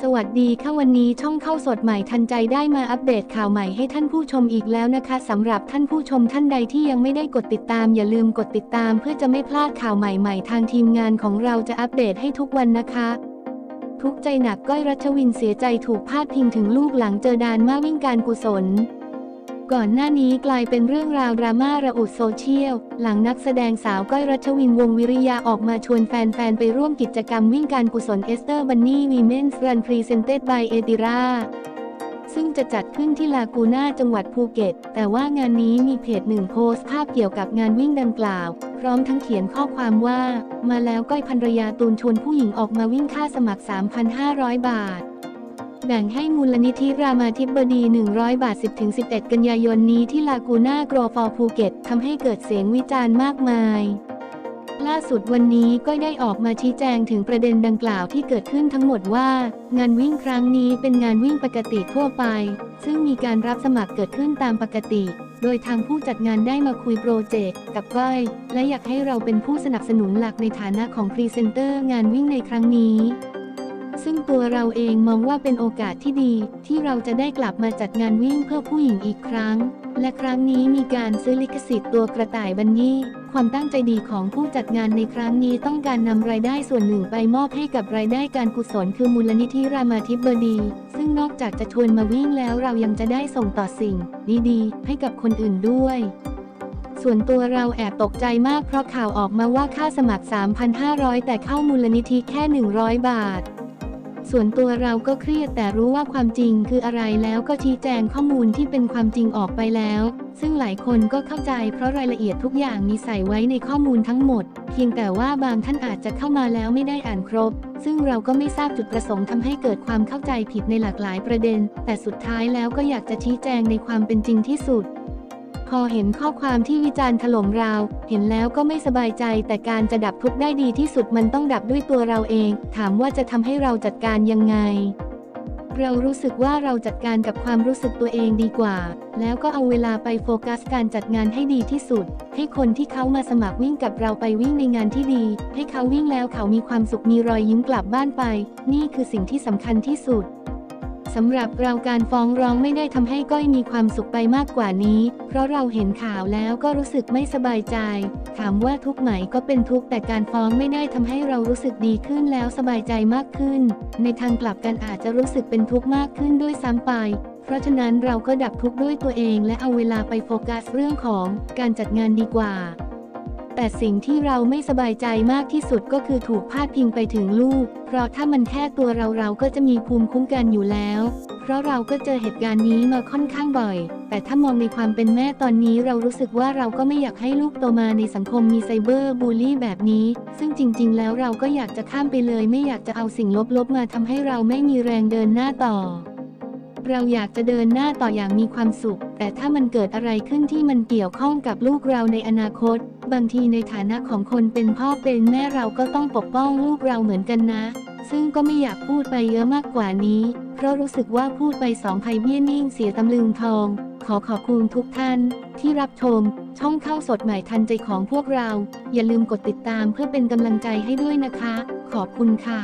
สวัสดีค่ะวันนี้ช่องเข้าสดใหม่ทันใจได้มาอัปเดตข่าวใหม่ให้ท่านผู้ชมอีกแล้วนะคะสำหรับท่านผู้ชมท่านใดที่ยังไม่ได้กดติดตาม อย่าลืมกดติดตามเพื่อจะไม่พลาดข่าวใหม่ๆ ทางทีมงานของเราจะอัปเดตให้ทุกวันนะคะ ทุกใจหนักก้อยรัชวินเสียใจถูกพาดพิงถึงลูกหลังเจอดานมาวิ่งการกุศล ก่อนหน้านี้กลายเป็นเรื่องราวดราม่าระอุโซเชียล หลังนักแสดงสาวก้อยรัชวินวงศ์วิริยาออกมาชวนแฟน ๆ ไปร่วมกิจกรรมวิ่งการกุศลเอสเตอร์บันนี่วีเมนส์รันพรีเซนเต็ดบายเอติราซึ่งจะจัดขึ้นที่ลากูน่าจังหวัดภูเก็ต แต่ว่างานนี้มีเพจหนึ่งโพสต์ภาพเกี่ยวกับงานวิ่งดังกล่าว พร้อมทั้งเขียนข้อความว่า มาแล้วก้อยภรรยาตูนชวนผู้หญิงออกมาวิ่งค่าสมัคร 3,500 บาท แบ่งให้มูลนิธิรามาธิบดี 100 บาท 10-11 กันยายนนี้ที่ลากูน่าโกรฟอร์ภูเก็ตทำให้เกิดเสียงวิจารณ์มากมาย ล่าสุดวันนี้ก็ได้ออกมาชี้แจงถึงประเด็นดังกล่าวที่เกิดขึ้นทั้งหมดว่า งานวิ่งครั้งนี้เป็นงานวิ่งปกติทั่วไป ซึ่งมีการรับสมัครเกิดขึ้นตามปกติ โดยทางผู้จัดงานได้มาคุยโปรเจกต์กับก้อย และอยากให้เราเป็นผู้สนับสนุนหลักในฐานะของพรีเซนเตอร์งานวิ่งในครั้งนี้ ซึ่งตัวเราเองมองว่าเป็นโอกาสที่ดี ที่เราจะได้กลับมาจัดงานวิ่งเพื่อผู้หญิงอีกครั้ง และครั้งนี้มีการซื้อลิขสิทธิ์ตัวกระต่ายบันยี่ ความตั้งใจดีของผู้จัดงานในครั้งนี้ต้องการนำรายได้ส่วนหนึ่งไปมอบให้กับรายได้การกุศลคือมูลนิธิรามาธิบดี ซึ่งนอกจากจะชวนมาวิ่งแล้วเรายังจะได้ส่งต่อสิ่งดีๆให้กับคนอื่นด้วยส่วนตัวเราแอบตกใจมากเพราะข่าวออกมาว่าค่าสมัคร 3,500 แต่เข้ามูลนิธิแค่ 100 บาท ส่วนตัวเราก็เครียดแต่รู้ว่าความจริงคืออะไรแล้วก็ชี้แจงข้อมูลที่เป็นความจริงออกไปแล้ว ซึ่งหลายคนก็เข้าใจเพราะรายละเอียดทุกอย่างมีใส่ไว้ในข้อมูลทั้งหมด เพียงแต่ว่าบางท่านอาจจะเข้ามาแล้วไม่ได้อ่านครบ ซึ่งเราก็ไม่ทราบจุดประสงค์ทำให้เกิดความเข้าใจผิดในหลากหลายประเด็น แต่สุดท้ายแล้วก็อยากจะชี้แจงในความเป็นจริงที่สุด พอเห็นข้อความที่วิจารณ์ถล่มเรา เห็นแล้วก็ไม่สบายใจแต่การจะดับทุกข์ได้ดีที่สุดมันต้องดับด้วยตัวเราเอง ถามว่าจะทำให้เราจัดการยังไง เรารู้สึกว่าเราจัดการกับความรู้สึกตัวเองดีกว่า แล้วก็เอาเวลาไปโฟกัสการจัดงานให้ดีที่สุด ให้คนที่เขามาสมัครวิ่งกับเราไปวิ่งในงานที่ดี ให้เขาวิ่งแล้วเขามีความสุขมีรอยยิ้มกลับบ้านไป นี่คือสิ่งที่สำคัญที่สุด สำหรับเราการฟ้องร้องไม่ได้ทำให้ก้อยมีความสุขไปมากกว่านี้ เพราะเราเห็นข่าวแล้วก็รู้สึกไม่สบายใจ ถามว่าทุกข์ไหมก็เป็นทุกข์แต่การฟ้องไม่ได้ทำให้เรารู้สึกดีขึ้นแล้วสบายใจมากขึ้น ในทางกลับกันอาจจะรู้สึกเป็นทุกข์มากขึ้นด้วยซ้ำไปเพราะฉะนั้นเราก็ดับทุกข์ด้วยตัวเองและเอาเวลาไปโฟกัสเรื่องของการจัดงานดีกว่า แต่สิ่งที่เราไม่สบายใจมากที่สุดก็คือถูกพาดพิงไปถึงลูก เพราะถ้ามันแค่ตัวเราเราก็จะมีภูมิคุ้มกันอยู่แล้ว เพราะเราก็เจอเหตุการณ์นี้มาค่อนข้างบ่อย แต่ถ้ามองในความเป็นแม่ตอนนี้เรารู้สึกว่าเราก็ไม่อยากให้ลูกโตมาในสังคมมีไซเบอร์บูลลี่แบบนี้ ซึ่งจริง ๆ แล้วเราก็อยากจะข้ามไปเลย ไม่อยากจะเอาสิ่งลบๆมาทำให้เราไม่มีแรงเดินหน้าต่อ เราอยากจะเดินหน้าต่ออย่างมีความสุข แต่ถ้ามันเกิดอะไรขึ้นที่มันเกี่ยวข้องกับลูกเราในอนาคต บางทีในฐานะของคนเป็นพ่อเป็นแม่เราก็ต้องปกป้องลูกเราเหมือนกันนะ ซึ่งก็ไม่อยากพูดไปเยอะมากกว่านี้ เพราะรู้สึกว่าพูดไปสองภัยเบี้ยนิ่งเสียตำลึงทอง ขอขอบคุณทุกท่าน ที่รับชม ช่องเข้าสดใหม่ทันใจของพวกเรา อย่าลืมกดติดตามเพื่อเป็นกำลังใจให้ด้วยนะคะ ขอบคุณค่ะ